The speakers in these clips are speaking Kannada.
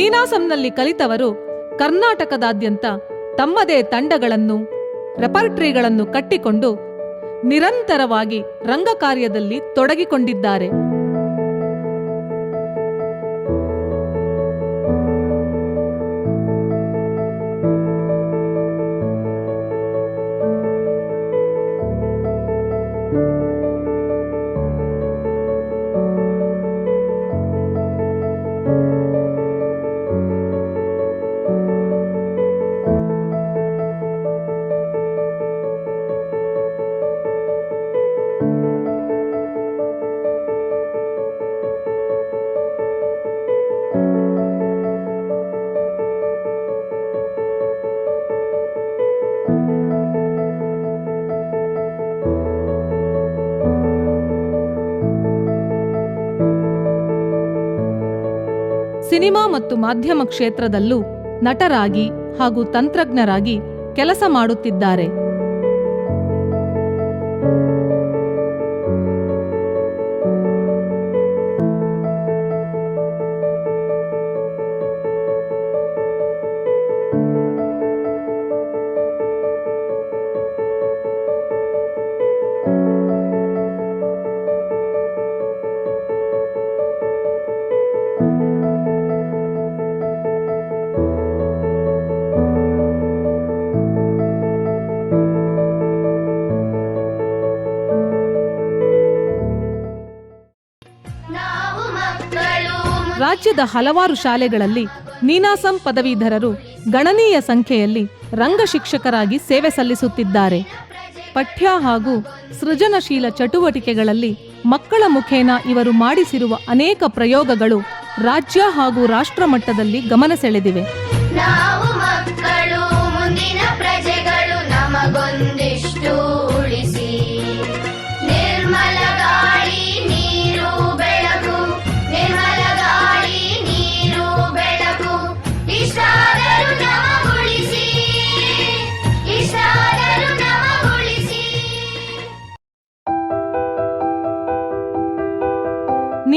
ನೀನಾಸಂನಲ್ಲಿ ಕಲಿತವರು ಕರ್ನಾಟಕದಾದ್ಯಂತ ತಮ್ಮದೇ ತಂಡಗಳನ್ನು ರೆಪರ್ಟ್ರಿಗಳನ್ನು ಕಟ್ಟಿಕೊಂಡು ನಿರಂತರವಾಗಿ ರಂಗಕಾರ್ಯದಲ್ಲಿ ತೊಡಗಿಕೊಂಡಿದ್ದಾರೆ. ಸಿನಿಮಾ ಮತ್ತು ಮಾಧ್ಯಮ ಕ್ಷೇತ್ರದಲ್ಲೂ ನಟರಾಗಿ ಹಾಗೂ ತಂತ್ರಜ್ಞರಾಗಿ ಕೆಲಸ ಮಾಡುತ್ತಿದ್ದಾರೆ. ರಾಜ್ಯದ ಹಲವಾರು ಶಾಲೆಗಳಲ್ಲಿ ನೀನಾಸಂ ಪದವೀಧರರು ಗಣನೀಯ ಸಂಖ್ಯೆಯಲ್ಲಿ ರಂಗ ಶಿಕ್ಷಕರಾಗಿ ಸೇವೆ ಸಲ್ಲಿಸುತ್ತಿದ್ದಾರೆ. ಪಠ್ಯ ಹಾಗೂ ಸೃಜನಶೀಲ ಚಟುವಟಿಕೆಗಳಲ್ಲಿ ಮಕ್ಕಳ ಮುಖೇನ ಇವರು ಮಾಡಿಸಿರುವ ಅನೇಕ ಪ್ರಯೋಗಗಳು ರಾಜ್ಯ ಹಾಗೂ ರಾಷ್ಟ್ರ ಮಟ್ಟದಲ್ಲಿ ಗಮನ ಸೆಳೆದಿವೆ.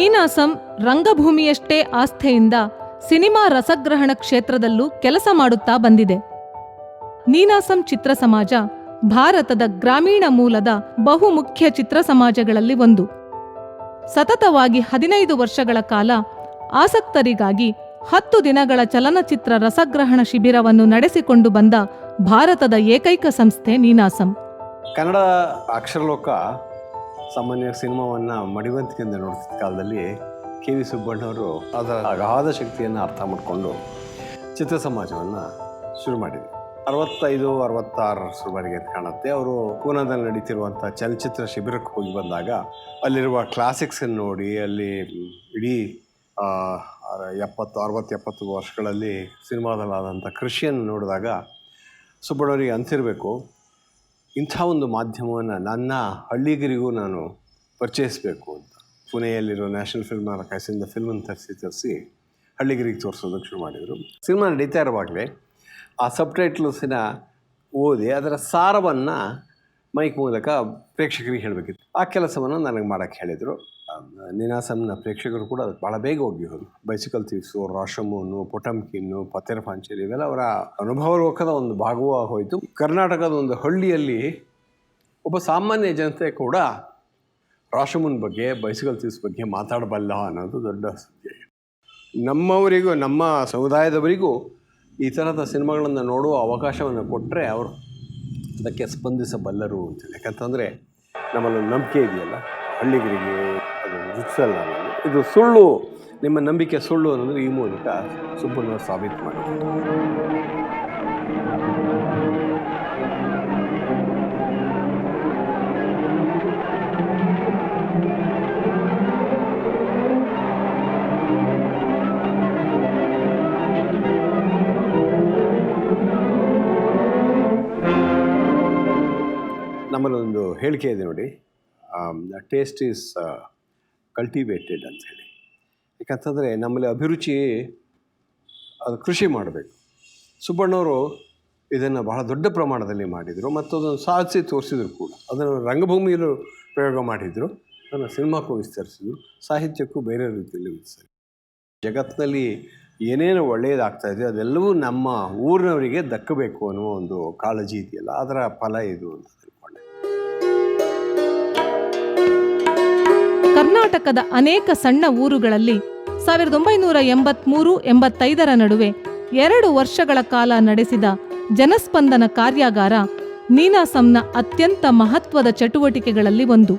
ನೀನಾಸಂ ರಂಗಭೂಮಿಯಷ್ಟೇ ಆಸ್ಥೆಯಿಂದ ಸಿನಿಮಾ ರಸಗ್ರಹಣ ಕ್ಷೇತ್ರದಲ್ಲೂ ಕೆಲಸ ಮಾಡುತ್ತಾ ಬಂದಿದೆ. ನೀನಾಸಂ ಚಿತ್ರ ಸಮಾಜ ಭಾರತದ ಗ್ರಾಮೀಣ ಮೂಲದ ಬಹುಮುಖ್ಯ ಚಿತ್ರ ಸಮಾಜಗಳಲ್ಲಿ ಒಂದು. ಸತತವಾಗಿ ಹದಿನೈದು ವರ್ಷಗಳ ಕಾಲ ಆಸಕ್ತರಿಗಾಗಿ ಹತ್ತು ದಿನಗಳ ಚಲನಚಿತ್ರ ರಸಗ್ರಹಣ ಶಿಬಿರವನ್ನು ನಡೆಸಿಕೊಂಡು ಬಂದ ಭಾರತದ ಏಕೈಕ ಸಂಸ್ಥೆ ನೀನಾಸಂ. ಕನ್ನಡ ಅಕ್ಷರಲೋಕ ಸಾಮಾನ್ಯ ಸಿನಿಮಾವನ್ನು ಮಡಿವಂತಿಕೆಯಿಂದ ನೋಡ್ತಿದ್ದ ಕಾಲದಲ್ಲಿ ಕೆ ವಿ ಸುಬ್ಬಣ್ಣವರು ಅದರ ಅಗಾಧ ಶಕ್ತಿಯನ್ನು ಅರ್ಥ ಮಾಡಿಕೊಂಡು ಚಿತ್ರ ಸಮಾಜವನ್ನು ಶುರು ಮಾಡಿದರು. ಅರವತ್ತೈದು ಅರವತ್ತಾರರ ಸುಮಾರಿಗೆ ಅಂತ ಕಾಣುತ್ತೆ. ಅವರು ಪೂನಾದಲ್ಲಿ ನಡೀತಿರುವಂಥ ಚಲನಚಿತ್ರ ಶಿಬಿರಕ್ಕೆ ಹೋಗಿ ಬಂದಾಗ ಅಲ್ಲಿರುವ ಕ್ಲಾಸಿಕ್ಸನ್ನು ನೋಡಿ ಅಲ್ಲಿ ಇಡೀ ಎಪ್ಪತ್ತು ಅರವತ್ತು ಎಪ್ಪತ್ತು ವರ್ಷಗಳಲ್ಲಿ ಸಿನಿಮಾದಲ್ಲಾದಂಥ ಕೃಷಿಯನ್ನು ನೋಡಿದಾಗ ಸುಬ್ಬಣ್ಣವರಿಗೆ ಅನಿಸಿರಬೇಕು. ಇಂಥ ಒಂದು ಮಾಧ್ಯಮವನ್ನು ನನ್ನ ಹಳ್ಳಿಗರಿಗೂ ನಾನು ಪರಿಚಯಿಸಬೇಕು ಅಂತ. ಪುಣೆಯಲ್ಲಿರೋ ನ್ಯಾಷನಲ್ ಫಿಲ್ಮ್ ಕಾಯಿಸಿಂದ ಫಿಲ್ಮನ್ನು ತರಿಸಿ ತರಿಸಿ ಹಳ್ಳಿಗರಿಗೆ ತೋರಿಸೋದಕ್ಕೆ ಶುರು ಮಾಡಿದರು. ಸಿನಿಮಾ ನಡೀತಾ ಇರುವಾಗಲೇ ಆ ಸಬ್ಟೈಟ್ಲ್ಸಿನ ಓದಿ ಅದರ ಸಾರವನ್ನು ಮೈಕ್ ಮೂಲಕ ಪ್ರೇಕ್ಷಕರಿಗೆ ಹೇಳಬೇಕಿತ್ತು. ಆ ಕೆಲಸವನ್ನು ನನಗೆ ಮಾಡೋಕ್ಕೆ ಹೇಳಿದರು. ನಿನಾಸಂನ ಪ್ರೇಕ್ಷಕರು ಕೂಡ ಅದಕ್ಕೆ ಭಾಳ ಬೇಗ ಹೋಗಿ ಹೋದರು. ಬೈಸಿಕಲ್ ಥೀವ್ಸು ರಾಶಮೂನು ಪೊಟಮ್ಕಿನ್ನು ಪತ್ತೆರ ಪಾಂಚೇರಿ ಇವೆಲ್ಲ ಅವರ ಅನುಭವ ಲೋಕದ ಒಂದು ಭಾಗವೂ ಹೋಯಿತು. ಕರ್ನಾಟಕದ ಒಂದು ಹಳ್ಳಿಯಲ್ಲಿ ಒಬ್ಬ ಸಾಮಾನ್ಯ ಜನತೆ ಕೂಡ ರಾಶಮೂನ್ ಬಗ್ಗೆ ಬೈಸಿಕಲ್ ಥೀವ್ಸ್ ಬಗ್ಗೆ ಮಾತಾಡಬಲ್ಲ ಅನ್ನೋದು ದೊಡ್ಡ ಸುದ್ದಿ. ನಮ್ಮವರಿಗೂ, ನಮ್ಮ ಸಮುದಾಯದವರಿಗೂ ಈ ಥರದ ಸಿನಿಮಾಗಳನ್ನು ನೋಡುವ ಅವಕಾಶವನ್ನು ಕೊಟ್ಟರೆ ಅವರು ಅದಕ್ಕೆ ಸ್ಪಂದಿಸಬಲ್ಲರು ಅಂತೇಳಿ ಯಾಕಂತಂದರೆ ನಮ್ಮಲ್ಲಿ ನಂಬಿಕೆ ಇದೆಯಲ್ಲ, ಹಳ್ಳಿಗರಿಗೆ ಅದು ರುಚಿಸಲ್ಲ ಇದು ಸುಳ್ಳು, ನಿಮ್ಮ ನಂಬಿಕೆ ಸುಳ್ಳು ಅನ್ನೋದು ಈ ಮೂಲಕ ಸುಬ್ಬನ್ನು ಸಾಬೀತು ಮಾಡಿದ್ದಾರೆ ಹೇಳಿಕೆ ಇದೆ ನೋಡಿ. ಟೇಸ್ಟ್ ಈಸ್ ಕಲ್ಟಿವೇಟೆಡ್ ಅಂತ ಹೇಳಿ. ಯಾಕಂತಂದರೆ ನಮ್ಮಲ್ಲಿ ಅಭಿರುಚಿ, ಅದು ಕೃಷಿ ಮಾಡಬೇಕು. ಸುಬ್ಬಣ್ಣವರು ಇದನ್ನು ಬಹಳ ದೊಡ್ಡ ಪ್ರಮಾಣದಲ್ಲಿ ಮಾಡಿದರು ಮತ್ತು ಅದನ್ನು ಸಾಧಿಸಿ ತೋರಿಸಿದ್ರು ಕೂಡ. ಅದನ್ನು ರಂಗಭೂಮಿಯಲ್ಲೂ ಪ್ರಯೋಗ ಮಾಡಿದರು. ಅದನ್ನು ಸಿನಿಮಾಕ್ಕೂ ವಿಸ್ತರಿಸಿದರು. ಸಾಹಿತ್ಯಕ್ಕೂ ಬೇರೆ ರೀತಿಯಲ್ಲಿ ವಿಸ್ತರಿಸಿದರು. ಜಗತ್ತಿನಲ್ಲಿ ಏನೇನು ಒಳ್ಳೆಯದಾಗ್ತಾ ಇದೆ, ಅದೆಲ್ಲವೂ ನಮ್ಮ ಊರಿನವರಿಗೆ ದಕ್ಕಬೇಕು ಅನ್ನುವ ಒಂದು ಕಾಳಜಿ ಇದೆಯಲ್ಲ, ಅದರ ಫಲ ಇದು ಅಂತ. ಕರ್ನಾಟಕದ ಅನೇಕ ಸಣ್ಣ ಊರುಗಳಲ್ಲಿ ಸಾವಿರದ ಒಂಬೈನೂರ ಎಂಬತ್ಮೂರು ಎಂಬತ್ತೈದರ ನಡುವೆ ಎರಡು ವರ್ಷಗಳ ಕಾಲ ನಡೆಸಿದ ಜನಸ್ಪಂದನ ಕಾರ್ಯಾಗಾರ ನೀನಾಸಂನ ಅತ್ಯಂತ ಮಹತ್ವದ ಚಟುವಟಿಕೆಗಳಲ್ಲಿ ಒಂದು.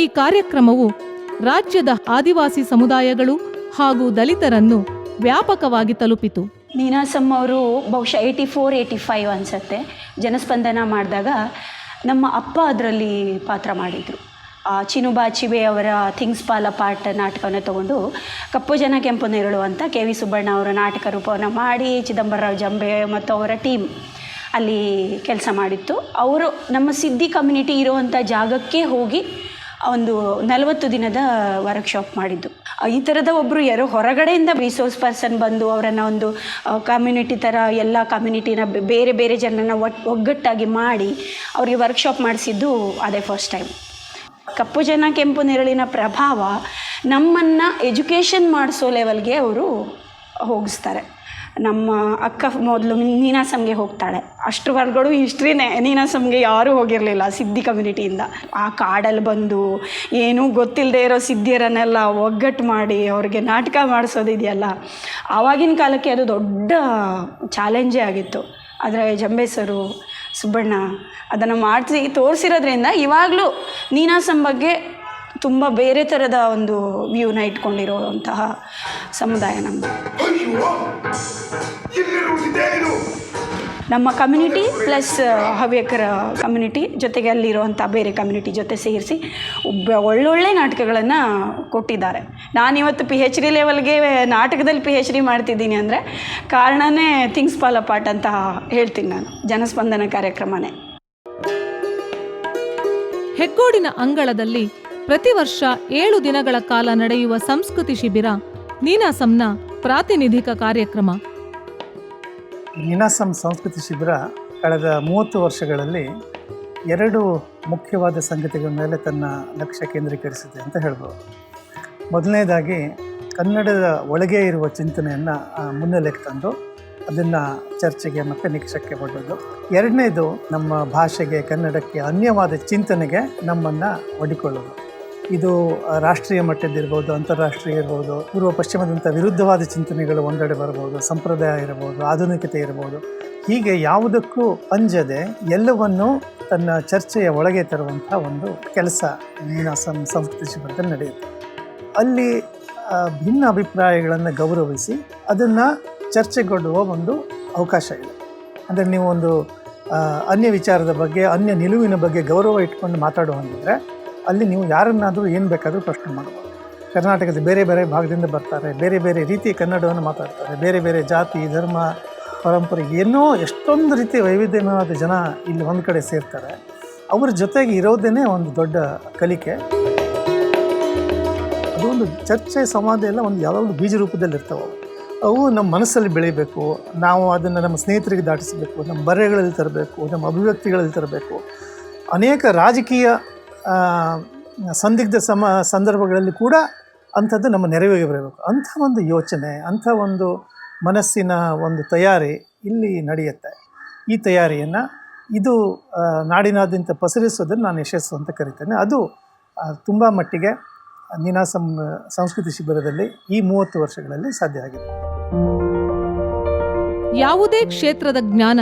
ಈ ಕಾರ್ಯಕ್ರಮವು ರಾಜ್ಯದ ಆದಿವಾಸಿ ಸಮುದಾಯಗಳು ಹಾಗೂ ದಲಿತರನ್ನು ವ್ಯಾಪಕವಾಗಿ ತಲುಪಿತು. ನೀನಾಸಂ ಅವರು ಬಹುಶಃ ಏಯ್ಟಿ ಫೋರ್, ಏಯ್ಟಿ ಫೈವ್ ಅನ್ಸತ್ತೆ. ಜನಸ್ಪಂದನ ಮಾಡಿದಾಗ ನಮ್ಮ ಅಪ್ಪ ಅದರಲ್ಲಿ ಪಾತ್ರ ಮಾಡಿದರು. ಚಿನುಬಾ ಚಿಬೆ ಅವರ ಥಿಂಗ್ಸ್ ಪಾಲ ಪಾಟ್ ನಾಟಕವನ್ನು ತಗೊಂಡು ಕಪ್ಪು ಜನ ಕೆಂಪು ನೆರಳು ಅಂತ ಕೆ ವಿ ಸುಬ್ಬಣ್ಣ ಅವರ ನಾಟಕ ರೂಪವನ್ನು ಮಾಡಿ ಚಿದಂಬರರಾವ್ ಜಂಬೆ ಮತ್ತು ಅವರ ಟೀಮ್ ಅಲ್ಲಿ ಕೆಲಸ ಮಾಡಿತ್ತು. ಅವರು ನಮ್ಮ ಸಿದ್ಧಿ ಕಮ್ಯುನಿಟಿ ಇರುವಂಥ ಜಾಗಕ್ಕೆ ಹೋಗಿ ಒಂದು ನಲವತ್ತು ದಿನದ ವರ್ಕ್ಶಾಪ್ ಮಾಡಿದ್ದು. ಈ ಥರದ ಒಬ್ಬರು ಯಾರೋ ಹೊರಗಡೆಯಿಂದ ರಿಸೋರ್ಸ್ ಪರ್ಸನ್ ಬಂದು ಅವರನ್ನು ಒಂದು ಕಮ್ಯುನಿಟಿ ಥರ ಎಲ್ಲ ಕಮ್ಯುನಿಟಿನ ಬೇರೆ ಬೇರೆ ಜನರನ್ನ ಒಟ್, ಒಗ್ಗಟ್ಟಾಗಿ ಮಾಡಿ ಅವರಿಗೆ ವರ್ಕ್ಶಾಪ್ ಮಾಡಿಸಿದ್ದು ಅದೇ ಫಸ್ಟ್ ಟೈಮ್ ಕಪ್ಪು ಜನ ಕೆಂಪು ನೆರಳಿನ ಪ್ರಭಾವ ನಮ್ಮನ್ನು ಎಜುಕೇಷನ್ ಮಾಡಿಸೋ ಲೆವೆಲ್ಗೆ ಅವರು ಹೋಗಿಸ್ತಾರೆ. ನಮ್ಮ ಅಕ್ಕ ಮೊದಲು ನೀನಾಸಂಗೆ ಹೋಗ್ತಾಳೆ. ಅಷ್ಟರವರೆಗೂ ಹಿಸ್ಟ್ರಿನೇ ನೀನಾಸಂಗೆ ಯಾರೂ ಹೋಗಿರಲಿಲ್ಲ ಸಿದ್ಧಿ ಕಮ್ಯುನಿಟಿಯಿಂದ ಆ ಕಾಡಲ್ಲಿ ಬಂದು ಏನೂ ಗೊತ್ತಿಲ್ಲದೆ ಇರೋ ಸಿದ್ಧಿಯರನ್ನೆಲ್ಲ ಒಗ್ಗಟ್ಟು ಮಾಡಿ ಅವ್ರಿಗೆ ನಾಟಕ ಮಾಡಿಸೋದಿದೆಯಲ್ಲ, ಆವಾಗಿನ ಕಾಲಕ್ಕೆ ಅದು ದೊಡ್ಡ ಚಾಲೆಂಜೇ ಆಗಿತ್ತು. ಆದರೆ ಜಂಬೇಸರು ಸುಬ್ಬಣ್ಣ, ಅದನ್ನು ಮಾಡಿಸಿ ತೋರಿಸಿರೋದ್ರಿಂದ ಇವಾಗಲೂ ನೀನಾಸಂ ಬಗ್ಗೆ ತುಂಬ ಬೇರೆ ಥರದ ಒಂದು ವ್ಯೂನ ಇಟ್ಕೊಂಡಿರೋಂತಹ ಸಮುದಾಯ ನಮ್ಮದು ನಮ್ಮ ಕಮ್ಯುನಿಟಿ ಪ್ಲಸ್ ಹವ್ಯಕರ ಕಮ್ಯುನಿಟಿ ಜೊತೆಗೆ ಅಲ್ಲಿರುವಂಥ ಬೇರೆ ಕಮ್ಯುನಿಟಿ ಜೊತೆ ಸೇರಿಸಿ ಒಬ್ಬ ಒಳ್ಳೊಳ್ಳೆ ನಾಟಕಗಳನ್ನು ಕೊಟ್ಟಿದ್ದಾರೆ. ನಾನಿವತ್ತು ಪಿ ಹೆಚ್ ಡಿ ಲೆವೆಲ್ಗೆ ನಾಟಕದಲ್ಲಿ ಪಿ ಹೆಚ್ ಡಿ ಮಾಡ್ತಿದ್ದೀನಿ ಅಂದರೆ ಕಾರಣನೇ ಥಿಂಗ್ಸ್ ಪಾಲ್ ಅಪಾರ್ಟ್ ಅಂತ ಹೇಳ್ತೀನಿ ನಾನು, ಜನಸ್ಪಂದನ ಕಾರ್ಯಕ್ರಮನೇ. ಹೆಗ್ಗೋಡಿನ ಅಂಗಳದಲ್ಲಿ ಪ್ರತಿ ವರ್ಷ ಏಳು ದಿನಗಳ ಕಾಲ ನಡೆಯುವ ಸಂಸ್ಕೃತಿ ಶಿಬಿರ ನೀನಾಸಂನ ಪ್ರಾತಿನಿಧಿಕ ಕಾರ್ಯಕ್ರಮ. ನಿನಾಸಂ ಸಂಸ್ಕೃತಿ ಶಿಬಿರ ಕಳೆದ ಮೂವತ್ತು ವರ್ಷಗಳಲ್ಲಿ ಎರಡು ಮುಖ್ಯವಾದ ಸಂಗತಿಗಳ ಮೇಲೆ ತನ್ನ ಲಕ್ಷ್ಯ ಕೇಂದ್ರೀಕರಿಸಿದೆ ಅಂತ ಹೇಳ್ಬೋದು. ಮೊದಲನೇದಾಗಿ, ಕನ್ನಡದ ಒಳಗೆ ಇರುವ ಚಿಂತನೆಯನ್ನು ಮುನ್ನೆಲೆಗೆ ತಂದು ಅದನ್ನು ಚರ್ಚೆಗೆ ಮತ್ತು ನಿಕ್ಷಕ್ಕೆ ಒಡ್ಡೋದು ಎರಡನೇದು, ನಮ್ಮ ಭಾಷೆಗೆ, ಕನ್ನಡಕ್ಕೆ ಅನ್ಯವಾದ ಚಿಂತನೆಗೆ ನಮ್ಮನ್ನು ಒಡ್ಡಿಕೊಳ್ಳೋದು. ಇದು ರಾಷ್ಟ್ರೀಯ ಮಟ್ಟದ್ದಿರ್ಬೋದು, ಅಂತಾರಾಷ್ಟ್ರೀಯ ಇರ್ಬೋದು, ಪೂರ್ವ ಪಶ್ಚಿಮದಂಥ ವಿರುದ್ಧವಾದ ಚಿಂತನೆಗಳು ಒಂದೆಡೆ ಬರ್ಬೋದು, ಸಂಪ್ರದಾಯ ಇರ್ಬೋದು, ಆಧುನಿಕತೆ ಇರ್ಬೋದು. ಹೀಗೆ ಯಾವುದಕ್ಕೂ ಅಂಜದೆ ಎಲ್ಲವನ್ನೂ ತನ್ನ ಚರ್ಚೆಯ ಒಳಗೆ ತರುವಂಥ ಒಂದು ಕೆಲಸ ನೀನಾಸಂ ಸಂಸ್ಕೃತಿ ಶಿಬಿರದಲ್ಲಿ ನಡೆಯುತ್ತೆ. ಅಲ್ಲಿ ಭಿನ್ನ ಅಭಿಪ್ರಾಯಗಳನ್ನು ಗೌರವಿಸಿ ಅದನ್ನು ಚರ್ಚೆಗೊಳ್ಳುವ ಒಂದು ಅವಕಾಶ ಇದೆ. ಅಂದರೆ ನೀವು ಒಂದು ಅನ್ಯ ವಿಚಾರದ ಬಗ್ಗೆ, ಅನ್ಯ ನಿಲುವಿನ ಬಗ್ಗೆ ಗೌರವ ಇಟ್ಕೊಂಡು ಮಾತಾಡುವಂಗಿದ್ರೆ ಅಲ್ಲಿ ನೀವು ಯಾರನ್ನಾದರೂ ಏನು ಬೇಕಾದರೂ ಪ್ರಶ್ನೆ ಮಾಡಬಹುದು ಕರ್ನಾಟಕದ ಬೇರೆ ಬೇರೆ ಭಾಗದಿಂದ ಬರ್ತಾರೆ, ಬೇರೆ ಬೇರೆ ರೀತಿ ಕನ್ನಡವನ್ನು ಮಾತಾಡ್ತಾರೆ, ಬೇರೆ ಬೇರೆ ಜಾತಿ, ಧರ್ಮ, ಪರಂಪರೆ, ಏನೋ ಎಷ್ಟೊಂದು ರೀತಿ ವೈವಿಧ್ಯಮಯವಾದ ಜನ ಇಲ್ಲಿ ಒಂದು ಕಡೆ ಸೇರ್ತಾರೆ. ಅವ್ರ ಜೊತೆಗೆ ಇರೋದೇ ಒಂದು ದೊಡ್ಡ ಕಲಿಕೆ. ಅದು ಒಂದು ಚರ್ಚೆ, ಸಂವಾದ ಎಲ್ಲ ಒಂದು ಯಾವಾಗಲೂ ಬೀಜ ರೂಪದಲ್ಲಿ ಇರ್ತಾವೆ. ಅವು. ನಮ್ಮ ಮನಸ್ಸಲ್ಲಿ ಬೆಳಿಬೇಕು, ನಾವು ಅದನ್ನು ನಮ್ಮ ಸ್ನೇಹಿತರಿಗೆ ದಾಟಿಸಬೇಕು, ನಮ್ಮ ಬರೆಗಳಲ್ಲಿ ತರಬೇಕು, ನಮ್ಮ ಅಭಿವ್ಯಕ್ತಿಗಳಲ್ಲಿ ತರಬೇಕು. ಅನೇಕ ರಾಜಕೀಯ ಸಂದಿಗ್ಧ ಸಮ, ಸಂದರ್ಭಗಳಲ್ಲಿ ಕೂಡ ಅಂಥದ್ದು ನಮ್ಮ ನೆರವಿಗೆ ಬರಬೇಕು. ಅಂಥ ಒಂದು ಯೋಚನೆ, ಅಂಥ ಒಂದು ಮನಸ್ಸಿನ ಒಂದು ತಯಾರಿ ಇಲ್ಲಿ ನಡೆಯುತ್ತೆ. ಈ ತಯಾರಿಯನ್ನು ಇದು ನಾಡಿನಾದ್ಯಂತ ಪಸರಿಸೋದನ್ನು ನಾನು ಯಶಸ್ಸು ಅಂತ ಕರಿತೇನೆ. ಅದು ತುಂಬ ಮಟ್ಟಿಗೆ ನೀನಾಸಂ ಸಂಸ್ಕೃತಿ ಶಿಬಿರದಲ್ಲಿ ಈ ಮೂವತ್ತು ವರ್ಷಗಳಲ್ಲಿ ಸಾಧ್ಯ ಆಗಿದೆ. ಯಾವುದೇ ಕ್ಷೇತ್ರದ ಜ್ಞಾನ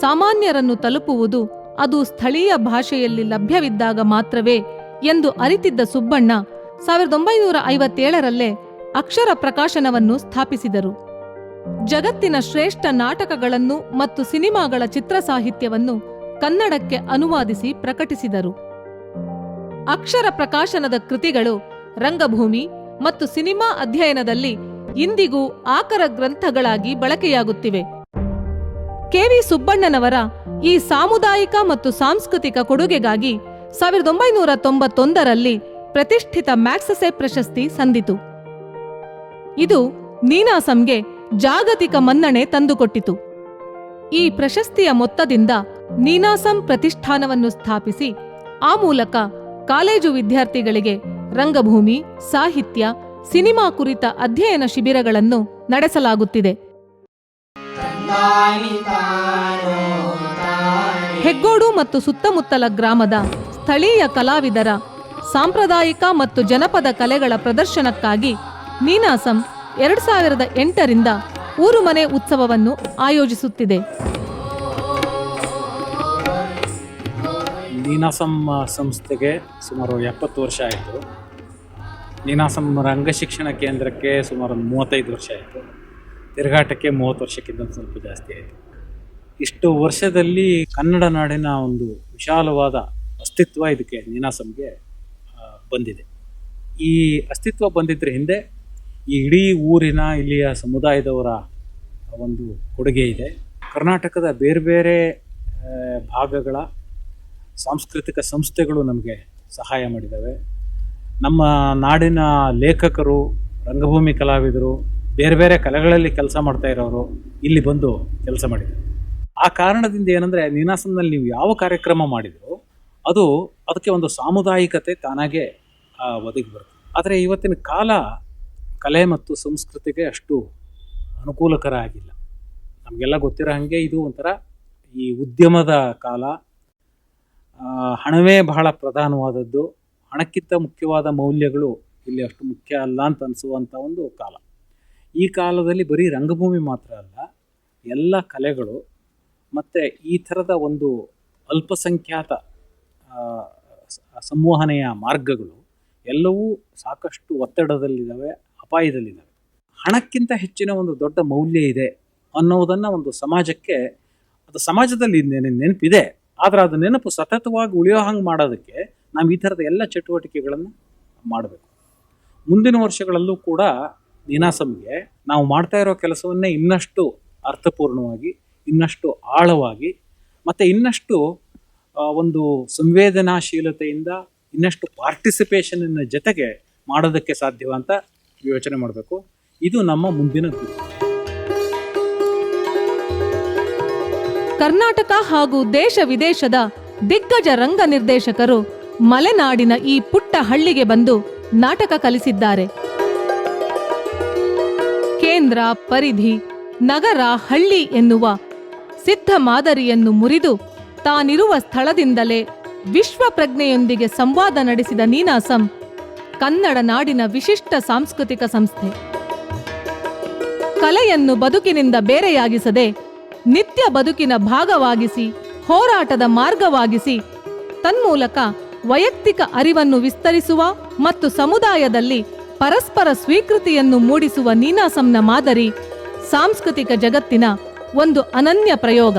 ಸಾಮಾನ್ಯರನ್ನು ತಲುಪುವುದು ಅದು ಸ್ಥಳೀಯ ಭಾಷೆಯಲ್ಲಿ ಲಭ್ಯವಿದ್ದಾಗ ಮಾತ್ರವೇ ಎಂದು ಅರಿತಿದ್ದ ಸುಬ್ಬಣ್ಣ ಸಾವಿರದ ಒಂಬೈನೂರ ಐವತ್ತೇಳರಲ್ಲೇ ಅಕ್ಷರ ಪ್ರಕಾಶನವನ್ನು ಸ್ಥಾಪಿಸಿದರು. ಜಗತ್ತಿನ ಶ್ರೇಷ್ಠ ನಾಟಕಗಳನ್ನು ಮತ್ತು ಸಿನಿಮಾಗಳ ಚಿತ್ರ ಸಾಹಿತ್ಯವನ್ನು ಕನ್ನಡಕ್ಕೆ ಅನುವಾದಿಸಿ ಪ್ರಕಟಿಸಿದರು. ಅಕ್ಷರ ಪ್ರಕಾಶನದ ಕೃತಿಗಳು ರಂಗಭೂಮಿ ಮತ್ತು ಸಿನಿಮಾ ಅಧ್ಯಯನದಲ್ಲಿ ಇಂದಿಗೂ ಆಕರ ಗ್ರಂಥಗಳಾಗಿ ಬಳಕೆಯಾಗುತ್ತಿವೆ. ಕೆವಿ ಸುಬ್ಬಣ್ಣನವರ ಈ ಸಾಮುದಾಯಿಕ ಮತ್ತು ಸಾಂಸ್ಕೃತಿಕ ಕೊಡುಗೆಗಾಗಿ ಸಾವಿರದ ಒಂಬೈನೂರ ತೊಂಬತ್ತೊಂದರಲ್ಲಿ ಪ್ರತಿಷ್ಠಿತ ಮ್ಯಾಕ್ಸಸೆ ಪ್ರಶಸ್ತಿ ಸಂದಿತು. ಇದು ನೀನಾಸಂಗೆ ಜಾಗತಿಕ ಮನ್ನಣೆ ತಂದುಕೊಟ್ಟಿತು. ಈ ಪ್ರಶಸ್ತಿಯ ಮೊತ್ತದಿಂದ ನೀನಾಸಂ ಪ್ರತಿಷ್ಠಾನವನ್ನು ಸ್ಥಾಪಿಸಿ, ಆ ಮೂಲಕ ಕಾಲೇಜು ವಿದ್ಯಾರ್ಥಿಗಳಿಗೆ ರಂಗಭೂಮಿ, ಸಾಹಿತ್ಯ, ಸಿನಿಮಾ ಕುರಿತ ಅಧ್ಯಯನ ಶಿಬಿರಗಳನ್ನು ನಡೆಸಲಾಗುತ್ತಿದೆ. ಹೆಗ್ಗೋಡು ಮತ್ತು ಸುತ್ತಮುತ್ತಲ ಗ್ರಾಮದ ಸ್ಥಳೀಯ ಕಲಾವಿದರ ಸಾಂಪ್ರದಾಯಿಕ ಮತ್ತು ಜನಪದ ಕಲೆಗಳ ಪ್ರದರ್ಶನಕ್ಕಾಗಿ ನೀನಾಸಂ ಎರಡು ಸಾವಿರದ ಎಂಟರಿಂದ ಊರುಮನೆ ಉತ್ಸವವನ್ನು ಆಯೋಜಿಸುತ್ತಿದೆ. ನೀನಾಸಂ ಸಂಸ್ಥೆಗೆ ಸುಮಾರು ಎಪ್ಪತ್ತು ವರ್ಷ ಆಯಿತು. ನೀನಾಸಂ ರಂಗಶಿಕ್ಷಣ ಕೇಂದ್ರಕ್ಕೆ ಸುಮಾರು ಮೂವತ್ತೈದು ವರ್ಷ ಆಯಿತು. ತಿರುಗಾಟಕ್ಕೆ ಮೂವತ್ತು ವರ್ಷಕ್ಕಿಂತ ಸ್ವಲ್ಪ ಜಾಸ್ತಿ ಆಯಿತು. ಇಷ್ಟು ವರ್ಷದಲ್ಲಿ ಕನ್ನಡ ನಾಡಿನ ಒಂದು ವಿಶಾಲವಾದ ಅಸ್ತಿತ್ವ ಇದಕ್ಕೆ ನೀನಾಸಂಗೆ ಬಂದಿದೆ. ಈ ಅಸ್ತಿತ್ವ ಬಂದಿದ್ರ ಹಿಂದೆ ಈ ಇಡೀ ಊರಿನ ಇಲ್ಲಿಯ ಸಮುದಾಯದವರ ಒಂದು ಕೊಡುಗೆ ಇದೆ. ಕರ್ನಾಟಕದ ಬೇರೆ ಬೇರೆ ಭಾಗಗಳ ಸಾಂಸ್ಕೃತಿಕ ಸಂಸ್ಥೆಗಳು ನಮಗೆ ಸಹಾಯ ಮಾಡಿದ್ದಾವೆ ನಮ್ಮ ನಾಡಿನ ಲೇಖಕರು, ರಂಗಭೂಮಿ ಕಲಾವಿದರು ಬೇರೆ ಬೇರೆ ಕಲೆಗಳಲ್ಲಿ ಕೆಲಸ ಮಾಡ್ತಾ ಇರೋರು ಇಲ್ಲಿ ಬಂದು ಕೆಲಸ ಮಾಡಿದ್ರು. ಆ ಕಾರಣದಿಂದ ಏನಂದರೆ ನೀನಾಸನದಲ್ಲಿ ನೀವು ಯಾವ ಕಾರ್ಯಕ್ರಮ ಮಾಡಿದ್ರು ಅದು ಅದಕ್ಕೆ ಒಂದು ಸಾಮುದಾಯಿಕತೆ ತಾನಾಗೆ ಒದಗಿ ಬರುತ್ತೆ. ಆದರೆ ಇವತ್ತಿನ ಕಾಲ ಕಲೆ ಮತ್ತು ಸಂಸ್ಕೃತಿಗೆ ಅಷ್ಟು ಅನುಕೂಲಕರ ಆಗಿಲ್ಲ ನಮಗೆಲ್ಲ ಗೊತ್ತಿರೋ ಹಾಗೆ ಇದು ಒಂಥರ ಈ ಉದ್ಯಮದ ಕಾಲ ಹಣವೇ ಬಹಳ ಪ್ರಧಾನವಾದದ್ದು. ಹಣಕ್ಕಿಂತ ಮುಖ್ಯವಾದ ಮೌಲ್ಯಗಳು ಇಲ್ಲಿ ಅಷ್ಟು ಮುಖ್ಯ ಅಲ್ಲ ಅಂತ ಅನಿಸುವಂಥ ಒಂದು ಕಾಲ. ಈ ಕಾಲದಲ್ಲಿ ಬರೀ ರಂಗಭೂಮಿ ಮಾತ್ರ ಅಲ್ಲ, ಎಲ್ಲ ಕಲೆಗಳು ಮತ್ತು ಈ ಥರದ ಒಂದು ಅಲ್ಪಸಂಖ್ಯಾತ ಸಂವಹನೆಯ ಮಾರ್ಗಗಳು ಎಲ್ಲವೂ ಸಾಕಷ್ಟು ಒತ್ತಡದಲ್ಲಿದ್ದಾವೆ, ಅಪಾಯದಲ್ಲಿದ್ದಾವೆ. ಹಣಕ್ಕಿಂತ ಹೆಚ್ಚಿನ ಒಂದು ದೊಡ್ಡ ಮೌಲ್ಯ ಇದೆ ಅನ್ನೋದನ್ನು ಒಂದು ಸಮಾಜಕ್ಕೆ, ಅದು ಸಮಾಜದಲ್ಲಿ ನೆನೆ- ನೆನಪಿದೆ, ಆದರೆ ಅದು ನೆನಪು ಸತತವಾಗಿ ಉಳಿಯೋ ಹಂಗೆ ಮಾಡೋದಕ್ಕೆ ನಾವು ಈ ಥರದ ಎಲ್ಲ ಚಟುವಟಿಕೆಗಳನ್ನು ಮಾಡಬೇಕು. ಮುಂದಿನ ವರ್ಷಗಳಲ್ಲೂ ಕೂಡ ನೀನಾಸಂಗೆ ನಾವು ಮಾಡ್ತಾ ಇರೋ ಕೆಲಸವನ್ನೇ ಇನ್ನಷ್ಟು ಅರ್ಥಪೂರ್ಣವಾಗಿ, ಇನ್ನಷ್ಟು ಆಳವಾಗಿ, ಮತ್ತು ಇನ್ನಷ್ಟು ಒಂದು ಸಂವೇದನಾಶೀಲತೆಯಿಂದ ಇನ್ನಷ್ಟು ಪಾರ್ಟಿಸಿಪೇಷನ್ನ ಜೊತೆಗೆ ಮಾಡೋದಕ್ಕೆ ಸಾಧ್ಯವ ಅಂತ ಯೋಚನೆ ಮಾಡಬೇಕು. ಇದು ನಮ್ಮ ಮುಂದಿನ ಗುರಿ. ಕರ್ನಾಟಕ ಹಾಗೂ ದೇಶ ವಿದೇಶದ ದಿಗ್ಗಜ ರಂಗ ನಿರ್ದೇಶಕರು ಮಲೆನಾಡಿನ ಈ ಪುಟ್ಟ ಹಳ್ಳಿಗೆ ಬಂದು ನಾಟಕ ಕಲಿಸಿದ್ದಾರೆ. ಕೇಂದ್ರ ಪರಿಧಿ ನಗರ ಹಳ್ಳಿ ಎನ್ನುವ ಸಿದ್ಧ ಮಾದರಿಯನ್ನು ಮುರಿದು ತಾನಿರುವ ಸ್ಥಳದಿಂದಲೇ ವಿಶ್ವ ಪ್ರಜ್ಞೆಯೊಂದಿಗೆ ಸಂವಾದ ನಡೆಸಿದ ನೀನಾಸಂ ಕನ್ನಡ ನಾಡಿನ ವಿಶಿಷ್ಟ ಸಾಂಸ್ಕೃತಿಕ ಸಂಸ್ಥೆ. ಕಲೆಯನ್ನು ಬದುಕಿನಿಂದ ಬೇರೆಯಾಗಿಸದೆ ನಿತ್ಯ ಬದುಕಿನ ಭಾಗವಾಗಿಸಿ, ಹೋರಾಟದ ಮಾರ್ಗವಾಗಿಸಿ, ತನ್ಮೂಲಕ ವೈಯಕ್ತಿಕ ಅರಿವನ್ನು ವಿಸ್ತರಿಸುವ ಮತ್ತು ಸಮುದಾಯದಲ್ಲಿ ಪರಸ್ಪರ ಸ್ವೀಕೃತಿಯನ್ನು ಮೂಡಿಸುವ ನೀನಾಸಂನ ಮಾದರಿ ಸಾಂಸ್ಕೃತಿಕ ಜಗತ್ತಿನ ಒಂದು ಅನನ್ಯ ಪ್ರಯೋಗ.